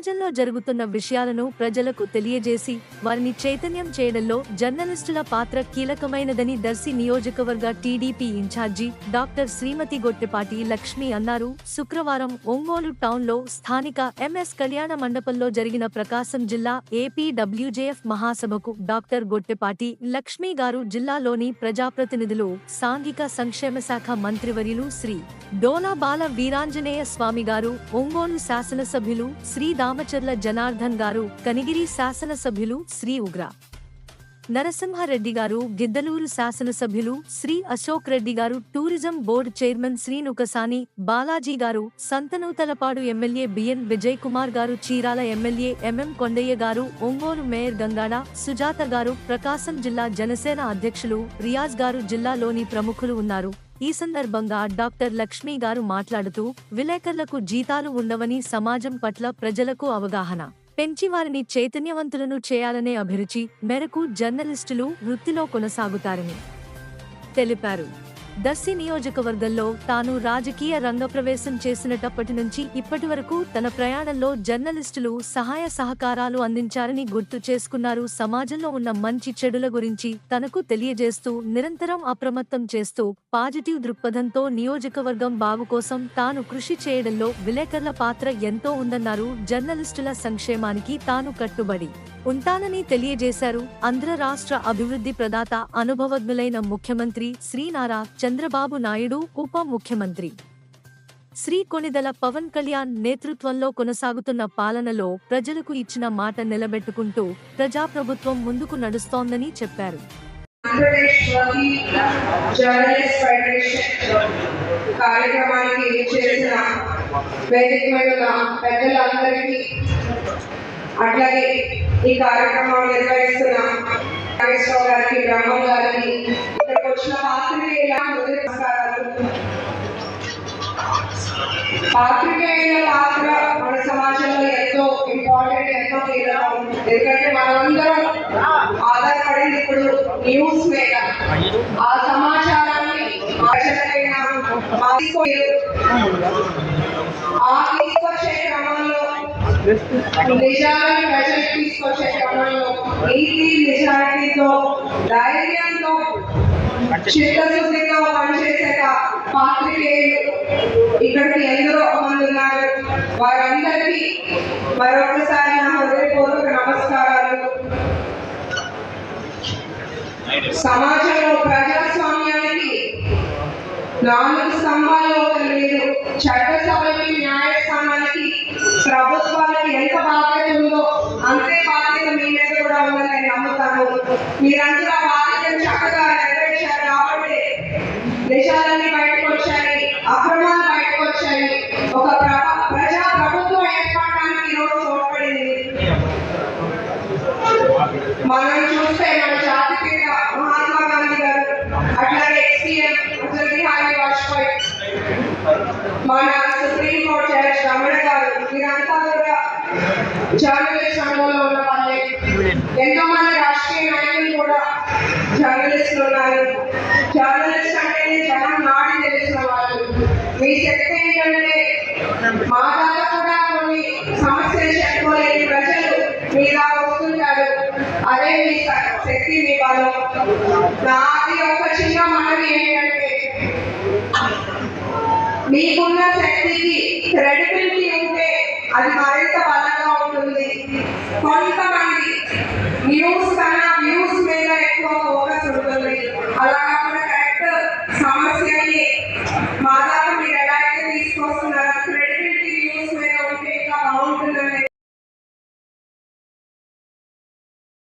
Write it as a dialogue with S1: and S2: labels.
S1: సమాజంలో జరుగుతున్న విషయాలను ప్రజలకు తెలియజేసి వారిని చైతన్యం చేయడంలో జర్నలిస్టుల పాత్ర కీలకమైనదని దర్శి నియోజకవర్గ TDP incharge doctor Shrimati Gottipati Lakshmi అన్నారు. శుక్రవారం ఒంగోలు టౌన్లో స్థానిక ఎంఎస్ కళ్యాణ మండపంలో జరిగిన ప్రకాశం జిల్లా ఏపీడబ్ల్యూజేఎఫ్ మహాసభకు డాక్టర్ గొట్టెపాటి లక్ష్మి గారు జిల్లాలోని ప్రజాప్రతినిధులు సాంఘిక సంక్షేమ శాఖ మంత్రివర్యులు శ్రీ డోలా బాల వీరాంజనేయ స్వామి గారు ఒంగోలు శాసనసభ్యులు శ్రీ రామచర్ల జనార్దన్ గారు కనిగిరి శాసనసభ్యులు శ్రీ ఉగ్ర. నరసింహారెడ్డి గారు గిద్దలూరు శాసనసభ్యులు Shri Ashok Reddy garu tourism board chairman Shri Nukasani Balaji garu Santhanuthalapadu MLA B N Vijay Kumar garu Chirala MLA MM Kondaiah గారు ఒంగోలు మేయర్ గంగాడ సుజాత గారు ప్రకాశం జిల్లా జనసేన అధ్యక్షులు రియాజ్ గారు జిల్లాలోని ప్రముఖులు ఉన్నారు. ఈ సందర్భంగా డాక్టర్ లక్ష్మీ గారు మాట్లాడుతూ విలేకరులకు జీతాలు ఉండవని సమాజం పట్ల ప్రజలకు అవగాహన. పెంచి వారిని చైతన్యవంతులను చేయాలనే అభిరుచి మేరకు జర్నలిస్టులు వృత్తిలో కొనసాగుతారని తెలిపారు. దస్సి నియోజకవర్గంలో తాను రాజకీయ రంగప్రవేశం చేసినటప్పటి నుంచి ఇప్పటి వరకు తన ప్రయాణంలో జర్నలిస్టులు సహాయ సహకారాలు అందించారని గుర్తు చేసుకున్నారు. సమాజంలో ఉన్న మంచి చెడుల గురించి తనకు తెలియజేస్తూ నిరంతరం అప్రమత్తం చేస్తూ పాజిటివ్ దృక్పథంతో నియోజకవర్గం బాగు కోసం తాను కృషి చేయడంలో విలేకరుల పాత్ర ఎంతో ఉందన్నారు. జర్నలిస్టుల సంక్షేమానికి తాను కట్టుబడి ఉంటానని తెలియజేశారు. ఆంధ్ర రాష్ట్ర అభివృద్ధి ప్రదాత అనుభవజ్ఞులైన ముఖ్యమంత్రి శ్రీ నారా చంద్రబాబు నాయుడు ఉప ముఖ్యమంత్రి శ్రీ కొనిదల పవన్ కళ్యాణ్ నేతృత్వంలో కొనసాగుతున్న పాలనలో ప్రజలకు ఇచ్చిన మాట నిలబెట్టుకుంటూ ప్రజాప్రభుత్వం ముందుకు నడుస్తోందని చెప్పారు.
S2: కార్యక్రమానికి చేసిన వేదిక పెద్దలందరికీ అట్లాగే ఈ కార్యక్రమం నిర్వహిస్తున్న నాగేశ్వర గారికి బ్రహ్మం గారికి ఇక్కడికి వచ్చిన పాత్రికేయుల మొదటి నమస్కారాలు. పాత్రికేయుల పాత్ర మన సమాజంలో ఎంతో ఇంపార్టెంట్ ఎంతో కీలకం. ఎందుకంటే మనమందరం ఆధారపడింది ఇప్పుడు న్యూస్ మీద. ఆ సమాచారాన్ని ఆ నిజాన్ని ప్రజలకు తీసుకొచ్చే క్రమంలో నీతి నిజాయితీతో ధైర్యంతో చిత్తశుద్ధితో పాత్రికేయులు. ఇక్కడికి ఎందరో మంది ఉన్నారు. వారందరికీ మరొకసారి నా హృదయపూర్వక నమస్కారాలు. సమాజంలో ప్రజాస్వామ్యానికి నాలుగు స్తంభాలు ఒకరు లేదు. చట్టసభకి న్యాయస్థానానికి ప్రభుత్వ ఎంత బాధ్యత ఉందో అంతే బాధ్యత మీ మీద కూడా ఉందని నేను నమ్ముతాను. మీరందరూ ఆ బాధ్యతను చక్కగా నెరవేర్చారు కాబట్టి దేశాలన్నీ బయటకు వచ్చాయి. అక్రమ జర్నలిస్ట్ రంగంలో ఉన్న వాళ్ళే ఎంతో మంది రాజకీయ నాయకులు కూడా జర్నలిస్టులు ఉన్నారు. జర్నలిస్ట్ అంటే జనం నాడి తెలిసిన వాళ్ళు. మీ శక్తి ఏంటంటే మా దాకా కూడా కొన్ని సమస్యలు చెప్పుకోలేని ప్రజలు మీద వస్తుంటారు. అదే మీ శక్తి మీ బలం. నాది ఒక చిన్న మనవి ఏంటంటే మీకున్న శక్తికి క్రెడిబిలిటీ ఉంటే అది మరింత కొంతమంది న్యూస్ కన్నా వ్యూస్ మీద ఎక్కువ ఫోకస్ ఉంటుంది. అలా కాకుండా కరెక్ట్ సమస్యని మాదా